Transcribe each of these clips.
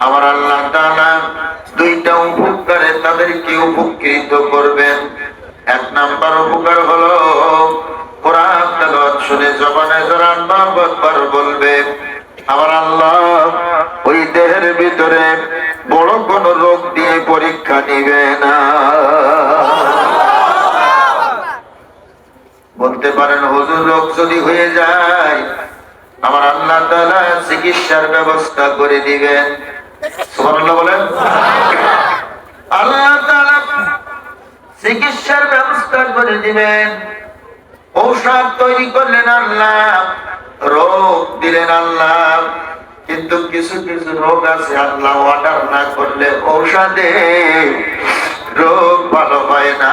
আমার আল্লাহ তাদেরকে উপকৃত করবেন। এক নাম্বার উপকার হলো, কোরআন শুনে জবানে যারা বলবে, আমার আল্লাহ ওই দেহের ভিতরে বড় কোন রোগ দিয়ে পরীক্ষা নিবে না। বলতে পারেন। হুজুর রোগ যদি হয়ে যায়, আমার আল্লাহ তাআলা চিকিৎসার ব্যবস্থা করে দিবেন। বলেন। আল্লাহ চিকিৎসার ব্যবস্থা করে দিবেন। ঔষধ তৈরি করলেন আল্লাহ, রোগ দিলেন আল্লাহ। কিন্তু কিছু কিছু রোগ আছে আল্লাহ অর্ডার না করলে ঔষধে রোগ ভালো হয় না।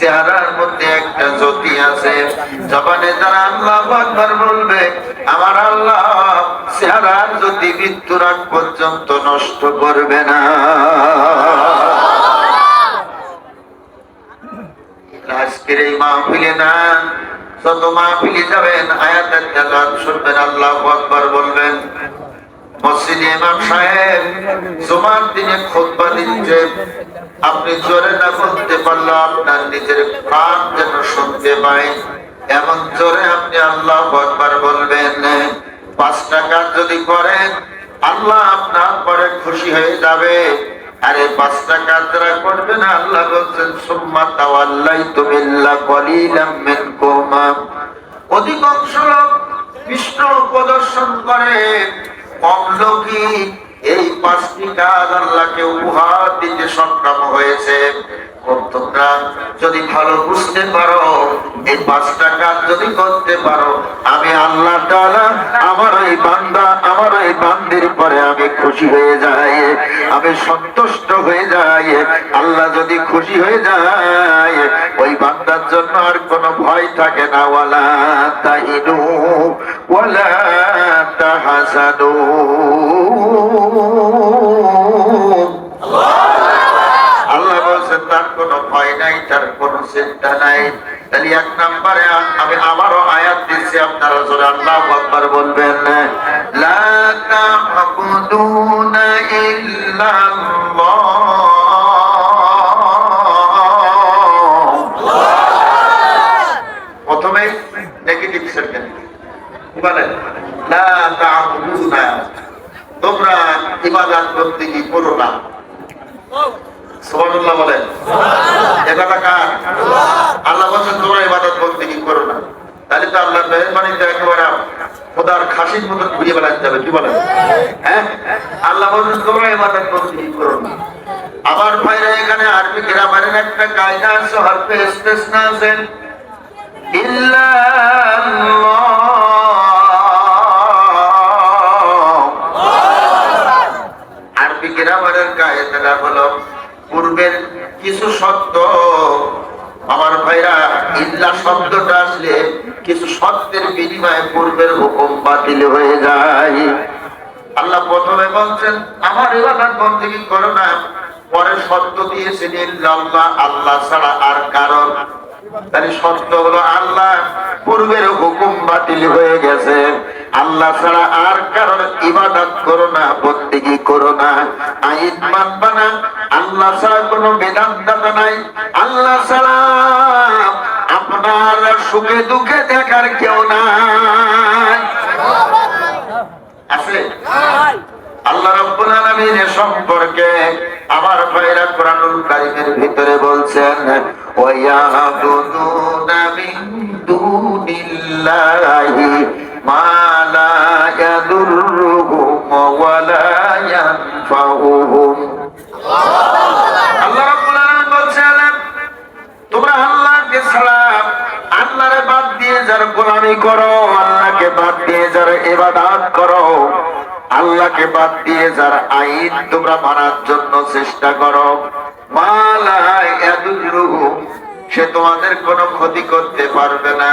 চেহারার মধ্যে একটা জ্যোতি আছে। জবানে যারা আল্লাহ আকবার বলবে, আমার আল্লাহ চেহারার জ্যোতি মৃত্যুর আগ পর্যন্ত নষ্ট করবে না। যাবেন বলবেন। সাহেব দিনে আপনি জোরে না নিজের প্রাণ যেন শুনতে পায় এমন জোরে আপনি আল্লাহ আকবার বলবেন, পাঁচ টাকা যদি করেন, আল্লাহ আপনার পরে খুশি হয়ে যাবে। আরে পাঁচ টাকা যারা করবে না, আল্লাহ বলছেন অধিকাংশ লোক কৃষ্ণ প্রদর্শন করে। কম লোকই এই পাঁচটি কাজ আল্লাহকে উপহার দিতে সক্ষম হয়েছে। যদি ভালো বুঝতে পারো, এই পাঁচটা কাজ যদি করতে পারো, আমি আল্লাহ আমার এই বান্দা, আমার এই বান্দির পরে আমি খুশি হয়ে যাই, আমি সন্তুষ্ট হয়ে যাই, আল্লাহ যদি খুশি হয়ে যায়, ওই বান্দার জন্য আর কোনো ভয় থাকে না, ওয়ালা তাহিনু, ওয়ালা তাহাসানু তার কোনো ভয় নাই, তার কোনো চিন্তা নাই। তাহলে এক নম্বরে আমি আবারও আয়াত দিচ্ছি, আপনারা জোরে আল্লাহ আকবার বলবেন প্রথমে নেগেটিভ সেন্টেন্স তোমরা ইবাদত করতে কি করো না? সুবহানাল্লাহ বলেন। এবাদত কার? আল্লাহ বলেন তোমরা ইবাদত করতে কি করো না? তাহলে তো আল্লাহর মেহরবানিতে একেবারে খোদার খাসির মতো ঘুরিয়ে বেড়াতে যাবে কি বলেন? হ্যাঁ? আল্লাহ বলেন তোমরা ইবাদত করতে কি করো না? আবার ভাইরা এখানে আরবি গ্রামারের একটা কায়দা আছে, হরফে ইস্তেসনা আছে। ইল্লাল্লাহ আরবি গ্রামারের কায়দাটা হলো পূর্বের কিছু শব্দ। আমার ভাইরা, ইল্লা শব্দটা আসলে কিছু শব্দের বিনিময়ে পূর্বের হুকুম বাতিল হয়ে যায়। আল্লাহ প্রথমে বলছেন, আমার এলাকার বন্দী করো না। পরে শব্দ দিয়েছেন, ইল্লাল্লাহ, আল্লাহ ছাড়া আর কারণ। তাহলে শর্ত হলো আল্লাহ, পূর্বের হুকুম বাতিল হয়ে গেছে। আল্লাহ ছাড়া আর কারণ ইবাদত করো না, বন্দিগি করো না। আইন মানবা না, আল্লাহ ছাড়া কোনো বেদান্তাটা নাই। আল্লাহ ছাড়া আপনার সুখে দুঃখে দেখার কেউ নাই। আছে? আল্লাহ রাব্বুল আলামিনের সম্পর্কে আমার ভাইরা কোরআনুল কারীমের ভিতরে বলছেন ওয়ায়াবুদুনা মিন দুনিল্লাহি মা ইয়াদুররুহুম ওয়া লা আল্লাহ রাব্বুল আলামিন বলছেন, তোমরা আল্লাহকে ছাড়া আল্লাহরে বাদ দিয়ে যার গোলামি করো, আল্লাহকে বাদ দিয়ে যারা এবাদাত করো, আল্লাহকে বাদ দিয়ে যার আইন তোমরা মানার জন্য চেষ্টা করো। ইয়াদুল্লুহু সে তোমাদের কোনো ক্ষতি করতে পারবে না।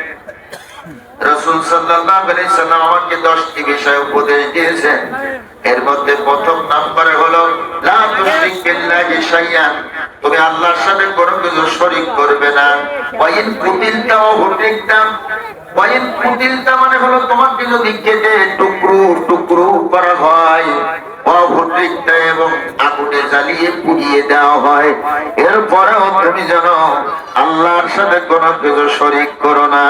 রাসূল সাল্লাম আমাকে 10টি বিষয় উপদেশ দিয়েছেন। এর মধ্যে প্রথম নম্বরে হলো তুমি আল্লাহর সাথে কোনো কিছু শরীক করবে না। ওয়াইন কুতিলতা মানে হলো তোমাকে যদি কেটে টুকরো টুকরো করা হয় এবং আগুনে জ্বালিয়ে পুড়িয়ে দেওয়া হয়। এরপরেও তুমি যেন আল্লাহর সাথে কোনো কিছু শরিক করো না।